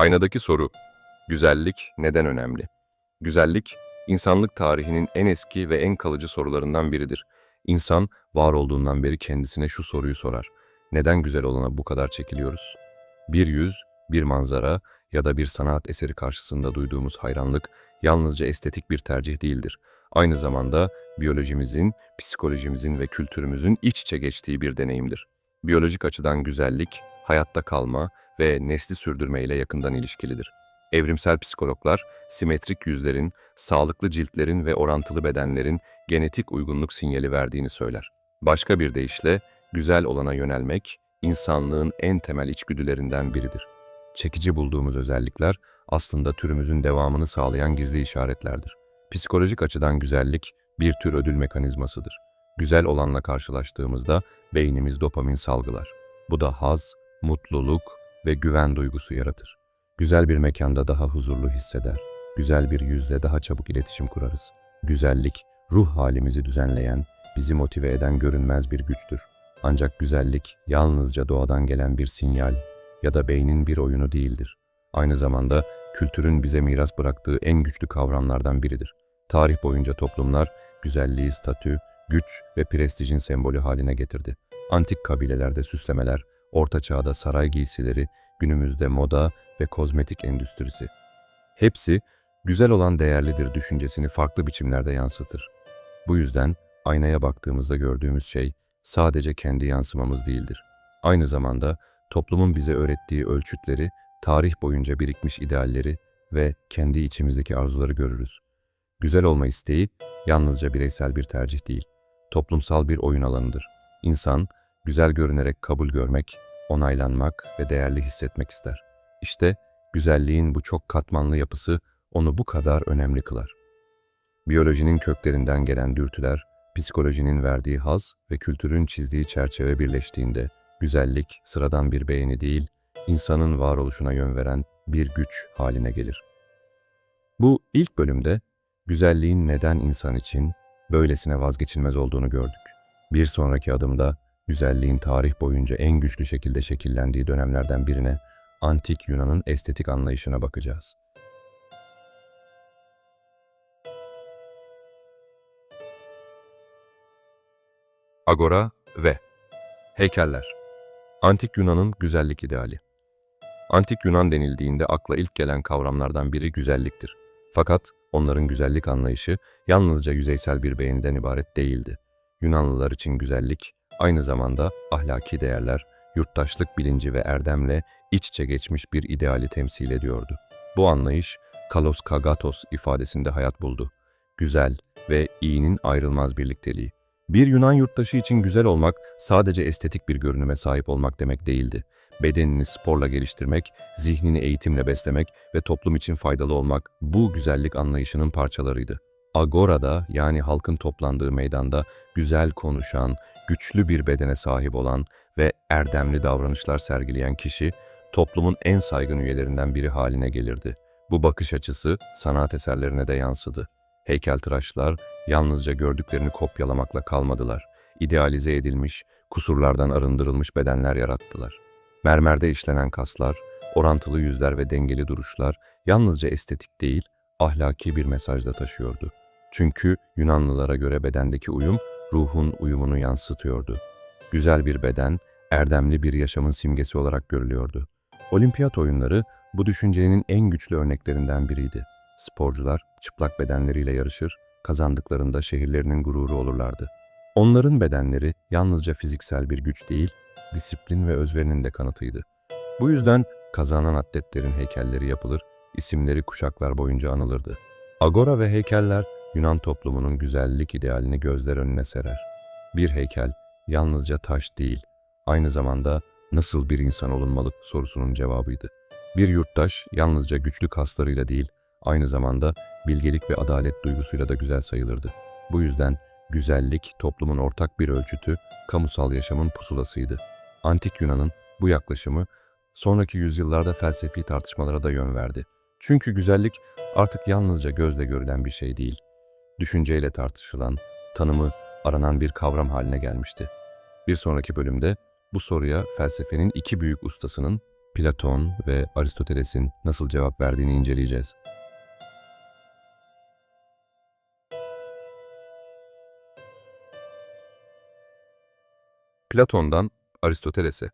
Aynadaki soru, güzellik neden önemli? Güzellik, insanlık tarihinin en eski ve en kalıcı sorularından biridir. İnsan, var olduğundan beri kendisine şu soruyu sorar. Neden güzel olana bu kadar çekiliyoruz? Bir yüz, bir manzara ya da bir sanat eseri karşısında duyduğumuz hayranlık yalnızca estetik bir tercih değildir. Aynı zamanda biyolojimizin, psikolojimizin ve kültürümüzün iç içe geçtiği bir deneyimdir. Biyolojik açıdan güzellik, hayatta kalma ve nesli sürdürme ile yakından ilişkilidir. Evrimsel psikologlar, simetrik yüzlerin, sağlıklı ciltlerin ve orantılı bedenlerin genetik uygunluk sinyali verdiğini söyler. Başka bir deyişle, güzel olana yönelmek, insanlığın en temel içgüdülerinden biridir. Çekici bulduğumuz özellikler aslında türümüzün devamını sağlayan gizli işaretlerdir. Psikolojik açıdan güzellik bir tür ödül mekanizmasıdır. Güzel olanla karşılaştığımızda beynimiz dopamin salgılar. Bu da haz, mutluluk ve güven duygusu yaratır. Güzel bir mekanda daha huzurlu hisseder. Güzel bir yüzle daha çabuk iletişim kurarız. Güzellik, ruh halimizi düzenleyen, bizi motive eden görünmez bir güçtür. Ancak güzellik yalnızca doğadan gelen bir sinyal ya da beynin bir oyunu değildir. Aynı zamanda kültürün bize miras bıraktığı en güçlü kavramlardan biridir. Tarih boyunca toplumlar güzelliği statü, güç ve prestijin sembolü haline getirdi. Antik kabilelerde süslemeler, orta çağda saray giysileri, günümüzde moda ve kozmetik endüstrisi. Hepsi güzel olan değerlidir düşüncesini farklı biçimlerde yansıtır. Bu yüzden aynaya baktığımızda gördüğümüz şey sadece kendi yansımamız değildir. Aynı zamanda toplumun bize öğrettiği ölçütleri, tarih boyunca birikmiş idealleri ve kendi içimizdeki arzuları görürüz. Güzel olma isteği yalnızca bireysel bir tercih değil, toplumsal bir oyun alanıdır. İnsan, güzel görünerek kabul görmek, onaylanmak ve değerli hissetmek ister. İşte güzelliğin bu çok katmanlı yapısı onu bu kadar önemli kılar. Biyolojinin köklerinden gelen dürtüler, psikolojinin verdiği haz ve kültürün çizdiği çerçeve birleştiğinde güzellik sıradan bir beğeni değil, insanın varoluşuna yön veren bir güç haline gelir. Bu ilk bölümde güzelliğin neden insan için böylesine vazgeçilmez olduğunu gördük. Bir sonraki adımda güzelliğin tarih boyunca en güçlü şekilde şekillendiği dönemlerden birine antik Yunan'ın estetik anlayışına bakacağız. Agora ve heykeller. Antik Yunan'ın güzellik ideali. Antik Yunan denildiğinde akla ilk gelen kavramlardan biri güzelliktir. Fakat onların güzellik anlayışı yalnızca yüzeysel bir beğeniden ibaret değildi. Yunanlılar için güzellik aynı zamanda ahlaki değerler, yurttaşlık bilinci ve erdemle iç içe geçmiş bir ideali temsil ediyordu. Bu anlayış kalos kagatos ifadesinde hayat buldu. Güzel ve iyinin ayrılmaz birlikteliği. Bir Yunan yurttaşı için güzel olmak sadece estetik bir görünüme sahip olmak demek değildi. Bedenini sporla geliştirmek, zihnini eğitimle beslemek ve toplum için faydalı olmak bu güzellik anlayışının parçalarıydı. Agora'da yani halkın toplandığı meydanda güzel konuşan, güçlü bir bedene sahip olan ve erdemli davranışlar sergileyen kişi toplumun en saygın üyelerinden biri haline gelirdi. Bu bakış açısı sanat eserlerine de yansıdı. Heykeltıraşlar yalnızca gördüklerini kopyalamakla kalmadılar. İdealize edilmiş, kusurlardan arındırılmış bedenler yarattılar. Mermerde işlenen kaslar, orantılı yüzler ve dengeli duruşlar yalnızca estetik değil, ahlaki bir mesaj da taşıyordu. Çünkü Yunanlılara göre bedendeki uyum, ruhun uyumunu yansıtıyordu. Güzel bir beden, erdemli bir yaşamın simgesi olarak görülüyordu. Olimpiyat oyunları bu düşüncenin en güçlü örneklerinden biriydi. Sporcular çıplak bedenleriyle yarışır, kazandıklarında şehirlerinin gururu olurlardı. Onların bedenleri yalnızca fiziksel bir güç değil, disiplin ve özverinin de kanıtıydı. Bu yüzden kazanan atletlerin heykelleri yapılır, isimleri kuşaklar boyunca anılırdı. Agora ve heykeller Yunan toplumunun güzellik idealini gözler önüne serer. Bir heykel yalnızca taş değil, aynı zamanda nasıl bir insan olunmalı sorusunun cevabıydı. Bir yurttaş yalnızca güçlü kaslarıyla değil, aynı zamanda bilgelik ve adalet duygusuyla da güzel sayılırdı. Bu yüzden güzellik toplumun ortak bir ölçütü, kamusal yaşamın pusulasıydı. Antik Yunan'ın bu yaklaşımı sonraki yüzyıllarda felsefi tartışmalara da yön verdi. Çünkü güzellik artık yalnızca gözle görülen bir şey değil, düşünceyle tartışılan, tanımı aranan bir kavram haline gelmişti. Bir sonraki bölümde bu soruya felsefenin iki büyük ustasının Platon ve Aristoteles'in nasıl cevap verdiğini inceleyeceğiz. Platon'dan Aristoteles'e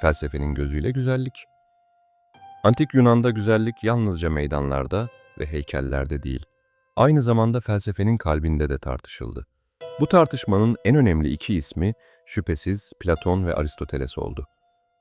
felsefenin gözüyle güzellik. Antik Yunan'da güzellik yalnızca meydanlarda ve heykellerde değil, aynı zamanda felsefenin kalbinde de tartışıldı. Bu tartışmanın en önemli iki ismi şüphesiz Platon ve Aristoteles oldu.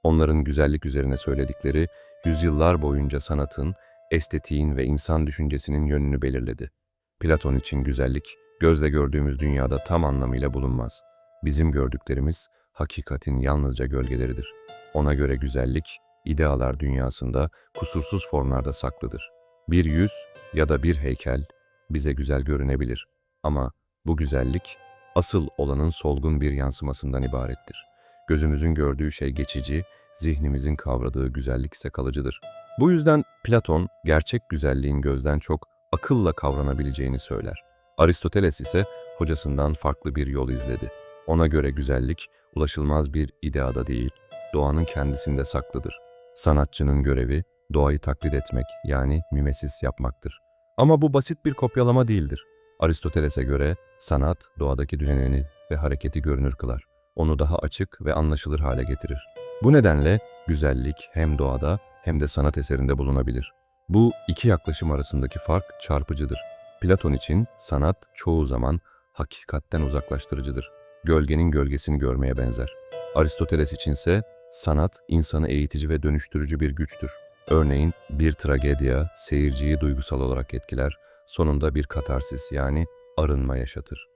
Onların güzellik üzerine söyledikleri yüzyıllar boyunca sanatın, estetiğin ve insan düşüncesinin yönünü belirledi. Platon için güzellik, gözle gördüğümüz dünyada tam anlamıyla bulunmaz. Bizim gördüklerimiz, hakikatin yalnızca gölgeleridir. Ona göre güzellik, idealar dünyasında kusursuz formlarda saklıdır. Bir yüz ya da bir heykel bize güzel görünebilir ama bu güzellik asıl olanın solgun bir yansımasından ibarettir. Gözümüzün gördüğü şey geçici, zihnimizin kavradığı güzellik ise kalıcıdır. Bu yüzden Platon gerçek güzelliğin gözden çok akılla kavranabileceğini söyler. Aristoteles ise hocasından farklı bir yol izledi. Ona göre güzellik ulaşılmaz bir ideada değil, doğanın kendisinde saklıdır. Sanatçının görevi doğayı taklit etmek yani mimesis yapmaktır. Ama bu basit bir kopyalama değildir. Aristoteles'e göre sanat doğadaki düzenini ve hareketi görünür kılar. Onu daha açık ve anlaşılır hale getirir. Bu nedenle güzellik hem doğada hem de sanat eserinde bulunabilir. Bu iki yaklaşım arasındaki fark çarpıcıdır. Platon için sanat çoğu zaman hakikatten uzaklaştırıcıdır. Gölgenin gölgesini görmeye benzer. Aristoteles içinse sanat insanı eğitici ve dönüştürücü bir güçtür. Örneğin bir tragedya seyirciyi duygusal olarak etkiler, sonunda bir katarsis yani arınma yaşatır.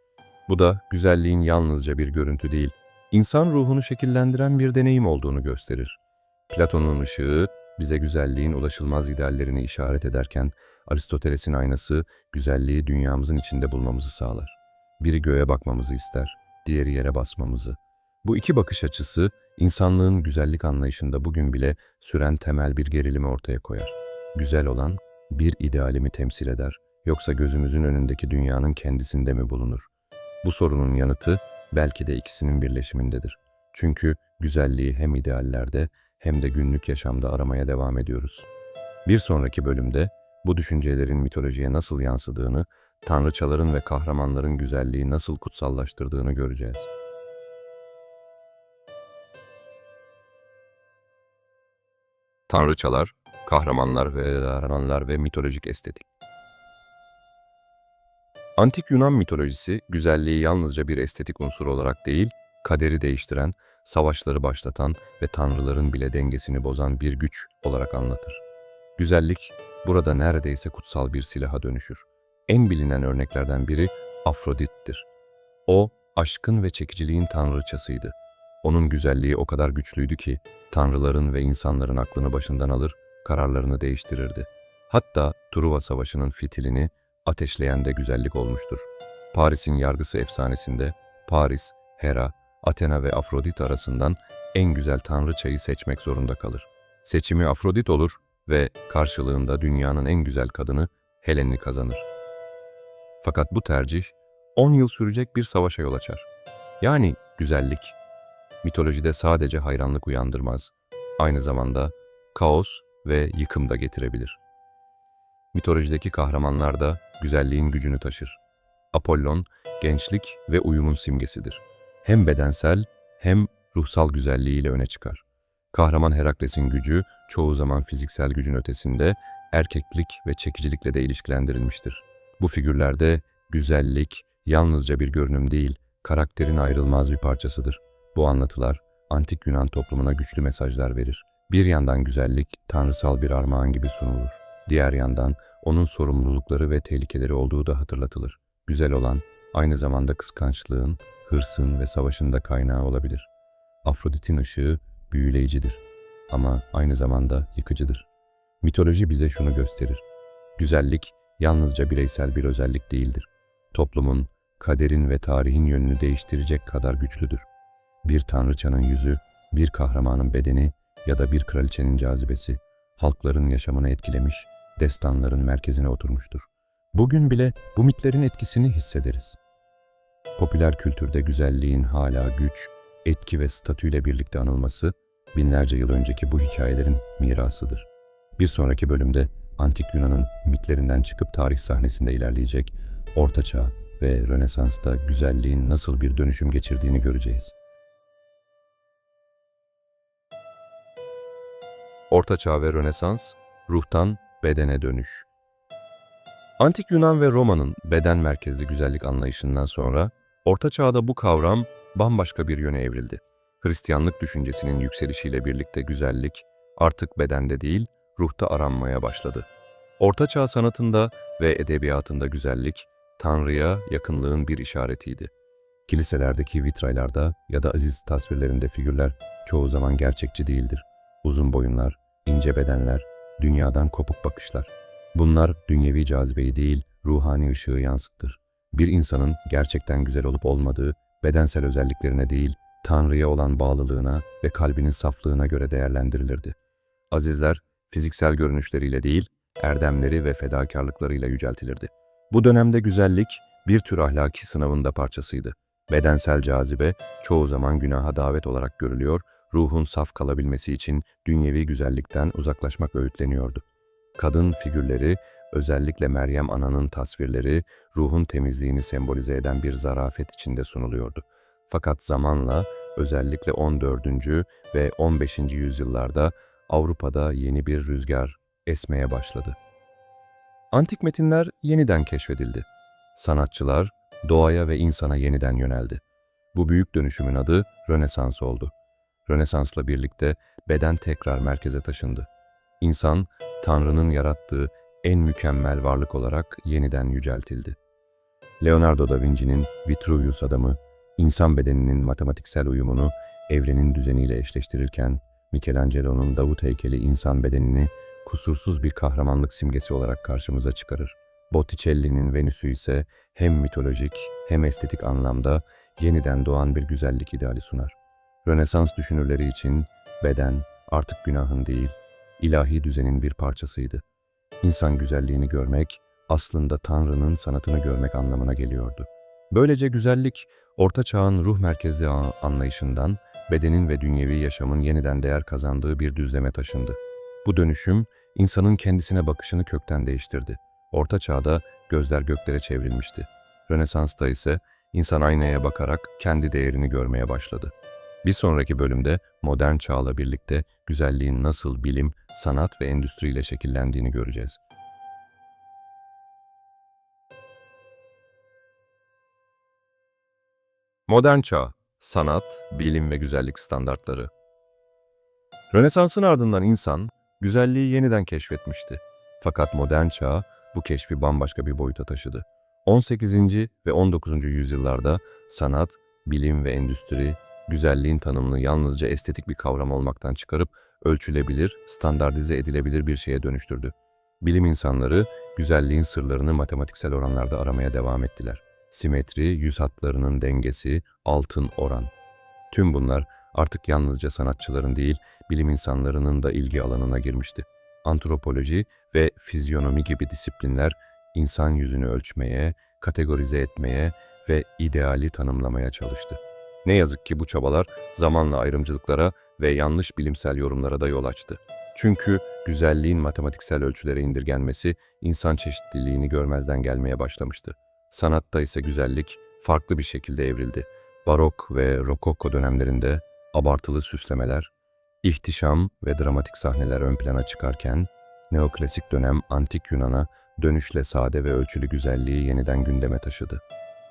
Bu da güzelliğin yalnızca bir görüntü değil, insan ruhunu şekillendiren bir deneyim olduğunu gösterir. Platon'un ışığı bize güzelliğin ulaşılmaz ideallerini işaret ederken Aristoteles'in aynası güzelliği dünyamızın içinde bulmamızı sağlar. Biri göğe bakmamızı ister, diğeri yere basmamızı. Bu iki bakış açısı insanlığın güzellik anlayışında bugün bile süren temel bir gerilimi ortaya koyar. Güzel olan bir ideali mi temsil eder yoksa gözümüzün önündeki dünyanın kendisinde mi bulunur? Bu sorunun yanıtı belki de ikisinin birleşimindedir. Çünkü güzelliği hem ideallerde hem de günlük yaşamda aramaya devam ediyoruz. Bir sonraki bölümde bu düşüncelerin mitolojiye nasıl yansıdığını, tanrıçaların ve kahramanların güzelliği nasıl kutsallaştırdığını göreceğiz. Tanrıçalar, kahramanlar ve kahramanlar ve mitolojik estetik. Antik Yunan mitolojisi güzelliği yalnızca bir estetik unsur olarak değil, kaderi değiştiren, savaşları başlatan ve tanrıların bile dengesini bozan bir güç olarak anlatır. Güzellik burada neredeyse kutsal bir silaha dönüşür. En bilinen örneklerden biri Afrodit'tir. O, aşkın ve çekiciliğin tanrıçasıydı. Onun güzelliği o kadar güçlüydü ki tanrıların ve insanların aklını başından alır, kararlarını değiştirirdi. Hatta Truva Savaşı'nın fitilini ateşleyen de güzellik olmuştur. Paris'in yargısı efsanesinde Paris, Hera, Athena ve Afrodit arasından en güzel tanrıçayı seçmek zorunda kalır. Seçimi Afrodit olur ve karşılığında dünyanın en güzel kadını Helen'i kazanır. Fakat bu tercih 10 yıl sürecek bir savaşa yol açar. Yani güzellik mitolojide sadece hayranlık uyandırmaz, aynı zamanda kaos ve yıkım da getirebilir. Mitolojideki kahramanlar da güzelliğin gücünü taşır. Apollon, gençlik ve uyumun simgesidir. Hem bedensel hem ruhsal güzelliğiyle öne çıkar. Kahraman Herakles'in gücü çoğu zaman fiziksel gücün ötesinde erkeklik ve çekicilikle de ilişkilendirilmiştir. Bu figürlerde güzellik yalnızca bir görünüm değil, karakterin ayrılmaz bir parçasıdır. Bu anlatılar antik Yunan toplumuna güçlü mesajlar verir. Bir yandan güzellik tanrısal bir armağan gibi sunulur. Diğer yandan onun sorumlulukları ve tehlikeleri olduğu da hatırlatılır. Güzel olan aynı zamanda kıskançlığın, hırsın ve savaşın da kaynağı olabilir. Afrodit'in ışığı büyüleyicidir ama aynı zamanda yıkıcıdır. Mitoloji bize şunu gösterir. Güzellik yalnızca bireysel bir özellik değildir. Toplumun, kaderin ve tarihin yönünü değiştirecek kadar güçlüdür. Bir tanrıçanın yüzü, bir kahramanın bedeni ya da bir kraliçenin cazibesi halkların yaşamını etkilemiş, destanların merkezine oturmuştur. Bugün bile bu mitlerin etkisini hissederiz. Popüler kültürde güzelliğin hala güç, etki ve statüyle birlikte anılması, binlerce yıl önceki bu hikayelerin mirasıdır. Bir sonraki bölümde Antik Yunan'ın mitlerinden çıkıp tarih sahnesinde ilerleyecek, Orta Çağ ve Rönesans'ta güzelliğin nasıl bir dönüşüm geçirdiğini göreceğiz. Orta Çağ ve Rönesans, ruhtan bedene dönüş. Antik Yunan ve Roma'nın beden merkezli güzellik anlayışından sonra, Orta Çağ'da bu kavram bambaşka bir yöne evrildi. Hristiyanlık düşüncesinin yükselişiyle birlikte güzellik artık bedende değil, ruhta aranmaya başladı. Orta Çağ sanatında ve edebiyatında güzellik, Tanrı'ya yakınlığın bir işaretiydi. Kiliselerdeki vitraylarda ya da aziz tasvirlerinde figürler çoğu zaman gerçekçi değildir. Uzun boyunlar, ince bedenler, dünyadan kopuk bakışlar. Bunlar dünyevi cazibeyi değil, ruhani ışığı yansıtır. Bir insanın gerçekten güzel olup olmadığı, bedensel özelliklerine değil, Tanrı'ya olan bağlılığına ve kalbinin saflığına göre değerlendirilirdi. Azizler, fiziksel görünüşleriyle değil, erdemleri ve fedakarlıklarıyla yüceltilirdi. Bu dönemde güzellik, bir tür ahlaki sınavında parçasıydı. Bedensel cazibe, çoğu zaman günaha davet olarak görülüyor, ruhun saf kalabilmesi için dünyevi güzellikten uzaklaşmak öğütleniyordu. Kadın figürleri, özellikle Meryem Ana'nın tasvirleri, ruhun temizliğini sembolize eden bir zarafet içinde sunuluyordu. Fakat zamanla, özellikle 14. ve 15. yüzyıllarda Avrupa'da yeni bir rüzgar esmeye başladı. Antik metinler yeniden keşfedildi. Sanatçılar doğaya ve insana yeniden yöneldi. Bu büyük dönüşümün adı Rönesans oldu. Rönesans'la birlikte beden tekrar merkeze taşındı. İnsan, Tanrı'nın yarattığı en mükemmel varlık olarak yeniden yüceltildi. Leonardo da Vinci'nin Vitruvius adamı, insan bedeninin matematiksel uyumunu evrenin düzeniyle eşleştirirken, Michelangelo'nun Davut heykeli insan bedenini kusursuz bir kahramanlık simgesi olarak karşımıza çıkarır. Botticelli'nin Venüs'ü ise hem mitolojik hem estetik anlamda yeniden doğan bir güzellik ideali sunar. Rönesans düşünürleri için beden artık günahın değil, ilahi düzenin bir parçasıydı. İnsan güzelliğini görmek aslında Tanrı'nın sanatını görmek anlamına geliyordu. Böylece güzellik, Orta Çağ'ın ruh merkezli anlayışından bedenin ve dünyevi yaşamın yeniden değer kazandığı bir düzleme taşındı. Bu dönüşüm, insanın kendisine bakışını kökten değiştirdi. Orta Çağ'da gözler göklere çevrilmişti. Rönesans'ta ise insan aynaya bakarak kendi değerini görmeye başladı. Bir sonraki bölümde modern çağla birlikte güzelliğin nasıl bilim, sanat ve endüstriyle şekillendiğini göreceğiz. Modern çağ, sanat, bilim ve güzellik standartları. Rönesans'ın ardından insan güzelliği yeniden keşfetmişti. Fakat modern çağ bu keşfi bambaşka bir boyuta taşıdı. 18. ve 19. yüzyıllarda sanat, bilim ve endüstri güzelliğin tanımını yalnızca estetik bir kavram olmaktan çıkarıp ölçülebilir, standartize edilebilir bir şeye dönüştürdü. Bilim insanları güzelliğin sırlarını matematiksel oranlarda aramaya devam ettiler. Simetri, yüz hatlarının dengesi, altın oran. Tüm bunlar artık yalnızca sanatçıların değil, bilim insanlarının da ilgi alanına girmişti. Antropoloji ve fizyonomi gibi disiplinler insan yüzünü ölçmeye, kategorize etmeye ve ideali tanımlamaya çalıştı. Ne yazık ki bu çabalar zamanla ayrımcılıklara ve yanlış bilimsel yorumlara da yol açtı. Çünkü güzelliğin matematiksel ölçülere indirgenmesi insan çeşitliliğini görmezden gelmeye başlamıştı. Sanatta ise güzellik farklı bir şekilde evrildi. Barok ve Rokoko dönemlerinde abartılı süslemeler, ihtişam ve dramatik sahneler ön plana çıkarken, neoklasik dönem antik Yunan'a dönüşle sade ve ölçülü güzelliği yeniden gündeme taşıdı.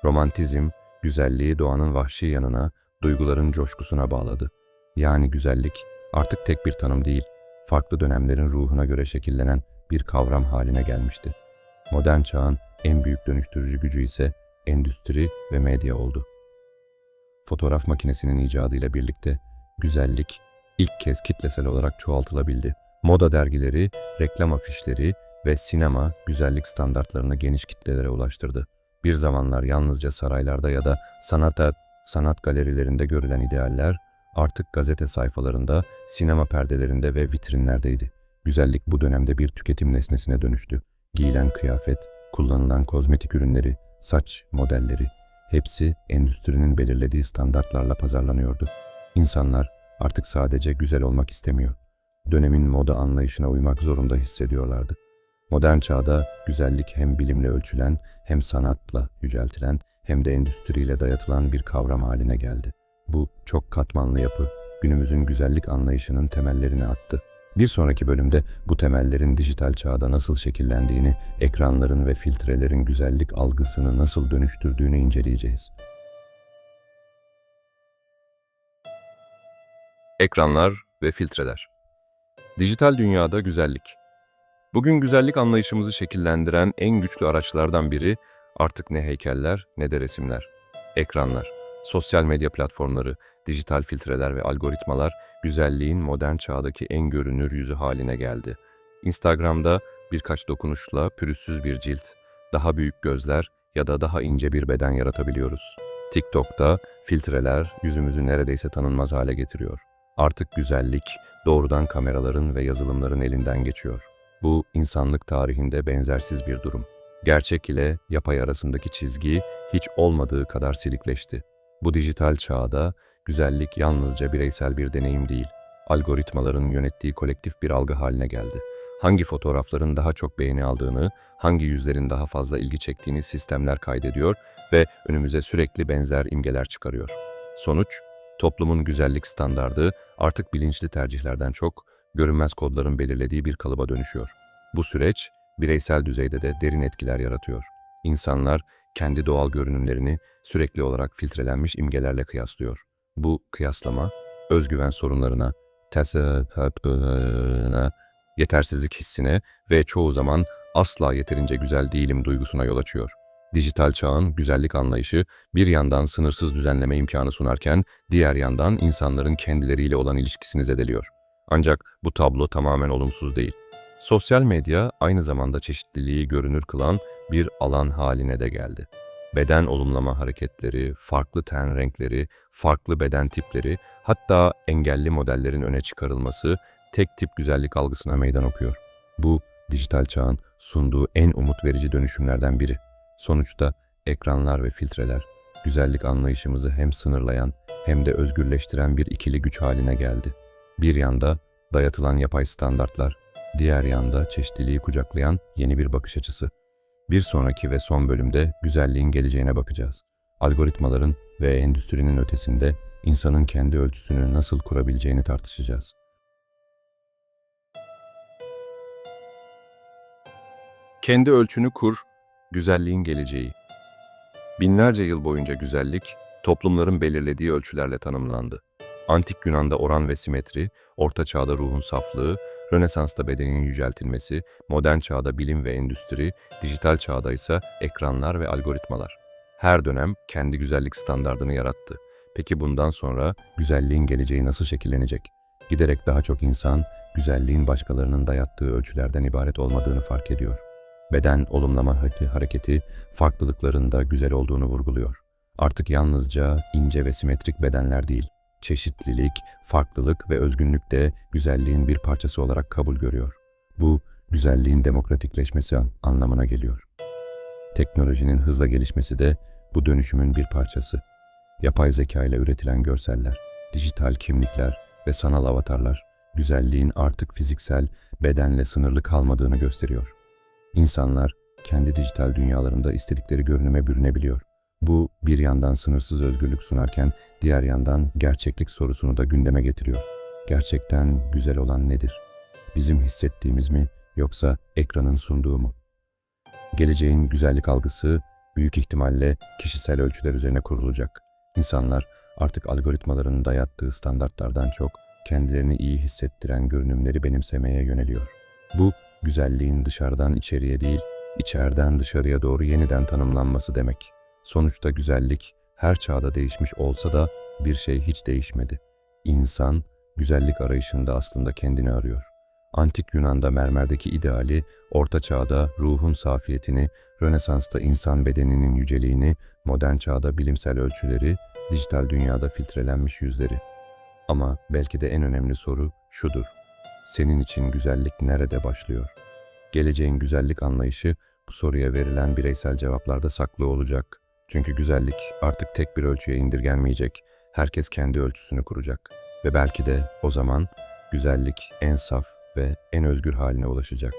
Romantizm, güzelliği doğanın vahşi yanına, duyguların coşkusuna bağladı. Yani güzellik artık tek bir tanım değil, farklı dönemlerin ruhuna göre şekillenen bir kavram haline gelmişti. Modern çağın en büyük dönüştürücü gücü ise endüstri ve medya oldu. Fotoğraf makinesinin icadıyla birlikte güzellik ilk kez kitlesel olarak çoğaltılabildi. Moda dergileri, reklam afişleri ve sinema güzellik standartlarını geniş kitlelere ulaştırdı. Bir zamanlar yalnızca saraylarda ya da sanat sanat galerilerinde görülen idealler artık gazete sayfalarında, sinema perdelerinde ve vitrinlerdeydi. Güzellik bu dönemde bir tüketim nesnesine dönüştü. Giyilen kıyafet, kullanılan kozmetik ürünleri, saç modelleri hepsi endüstrinin belirlediği standartlarla pazarlanıyordu. İnsanlar artık sadece güzel olmak istemiyor. Dönemin moda anlayışına uymak zorunda hissediyorlardı. Modern çağda güzellik hem bilimle ölçülen, hem sanatla yüceltilen, hem de endüstriyle dayatılan bir kavram haline geldi. Bu çok katmanlı yapı günümüzün güzellik anlayışının temellerini attı. Bir sonraki bölümde bu temellerin dijital çağda nasıl şekillendiğini, ekranların ve filtrelerin güzellik algısını nasıl dönüştürdüğünü inceleyeceğiz. Ekranlar ve filtreler Dijital dünyada güzellik. Bugün güzellik anlayışımızı şekillendiren en güçlü araçlardan biri artık ne heykeller ne de resimler. Ekranlar, sosyal medya platformları, dijital filtreler ve algoritmalar güzelliğin modern çağdaki en görünür yüzü haline geldi. Instagram'da birkaç dokunuşla pürüzsüz bir cilt, daha büyük gözler ya da daha ince bir beden yaratabiliyoruz. TikTok'ta filtreler yüzümüzü neredeyse tanınmaz hale getiriyor. Artık güzellik doğrudan kameraların ve yazılımların elinden geçiyor. Bu insanlık tarihinde benzersiz bir durum. Gerçek ile yapay arasındaki çizgi hiç olmadığı kadar silikleşti. Bu dijital çağda güzellik yalnızca bireysel bir deneyim değil, algoritmaların yönettiği kolektif bir algı haline geldi. Hangi fotoğrafların daha çok beğeni aldığını, hangi yüzlerin daha fazla ilgi çektiğini sistemler kaydediyor ve önümüze sürekli benzer imgeler çıkarıyor. Sonuç, toplumun güzellik standardı artık bilinçli tercihlerden çok görünmez kodların belirlediği bir kalıba dönüşüyor. Bu süreç bireysel düzeyde de derin etkiler yaratıyor. İnsanlar kendi doğal görünümlerini sürekli olarak filtrelenmiş imgelerle kıyaslıyor. Bu kıyaslama özgüven sorunlarına, yetersizlik hissine ve çoğu zaman asla yeterince güzel değilim duygusuna yol açıyor. Dijital çağın güzellik anlayışı bir yandan sınırsız düzenleme imkanı sunarken diğer yandan insanların kendileriyle olan ilişkisini zedeliyor. Ancak bu tablo tamamen olumsuz değil. Sosyal medya aynı zamanda çeşitliliği görünür kılan bir alan haline de geldi. Beden olumlama hareketleri, farklı ten renkleri, farklı beden tipleri, hatta engelli modellerin öne çıkarılması tek tip güzellik algısına meydan okuyor. Bu dijital çağın sunduğu en umut verici dönüşümlerden biri. Sonuçta ekranlar ve filtreler güzellik anlayışımızı hem sınırlayan hem de özgürleştiren bir ikili güç haline geldi. Bir yanda dayatılan yapay standartlar, diğer yanda çeşitliliği kucaklayan yeni bir bakış açısı. Bir sonraki ve son bölümde güzelliğin geleceğine bakacağız. Algoritmaların ve endüstrinin ötesinde insanın kendi ölçüsünü nasıl kurabileceğini tartışacağız. Kendi ölçünü kur, güzelliğin geleceği. Binlerce yıl boyunca güzellik, toplumların belirlediği ölçülerle tanımlandı. Antik Yunan'da oran ve simetri, Orta Çağ'da ruhun saflığı, Rönesans'ta bedenin yüceltilmesi, modern çağda bilim ve endüstri, dijital çağda ise ekranlar ve algoritmalar. Her dönem kendi güzellik standardını yarattı. Peki bundan sonra güzelliğin geleceği nasıl şekillenecek? Giderek daha çok insan güzelliğin başkalarının dayattığı ölçülerden ibaret olmadığını fark ediyor. Beden olumlama hareketi farklılıklarında güzel olduğunu vurguluyor. Artık yalnızca ince ve simetrik bedenler değil, çeşitlilik, farklılık ve özgünlük de güzelliğin bir parçası olarak kabul görüyor. Bu, güzelliğin demokratikleşmesi anlamına geliyor. Teknolojinin hızla gelişmesi de bu dönüşümün bir parçası. Yapay zeka ile üretilen görseller, dijital kimlikler ve sanal avatarlar, güzelliğin artık fiziksel, bedenle sınırlı kalmadığını gösteriyor. İnsanlar kendi dijital dünyalarında istedikleri görünüme bürünebiliyor. Bu bir yandan sınırsız özgürlük sunarken diğer yandan gerçeklik sorusunu da gündeme getiriyor. Gerçekten güzel olan nedir? Bizim hissettiğimiz mi yoksa ekranın sunduğu mu? Geleceğin güzellik algısı büyük ihtimalle kişisel ölçüler üzerine kurulacak. İnsanlar artık algoritmaların dayattığı standartlardan çok kendilerini iyi hissettiren görünümleri benimsemeye yöneliyor. Bu güzelliğin dışarıdan içeriye değil, içeriden dışarıya doğru yeniden tanımlanması demek. Sonuçta güzellik her çağda değişmiş olsa da bir şey hiç değişmedi. İnsan güzellik arayışında aslında kendini arıyor. Antik Yunan'da mermerdeki ideali, Orta Çağ'da ruhun safiyetini, Rönesans'ta insan bedeninin yüceliğini, modern çağda bilimsel ölçüleri, dijital dünyada filtrelenmiş yüzleri. Ama belki de en önemli soru şudur. Senin için güzellik nerede başlıyor? Geleceğin güzellik anlayışı bu soruya verilen bireysel cevaplarda saklı olacak. Çünkü güzellik artık tek bir ölçüye indirgenmeyecek. Herkes kendi ölçüsünü kuracak. Ve belki de o zaman güzellik en saf ve en özgür haline ulaşacak.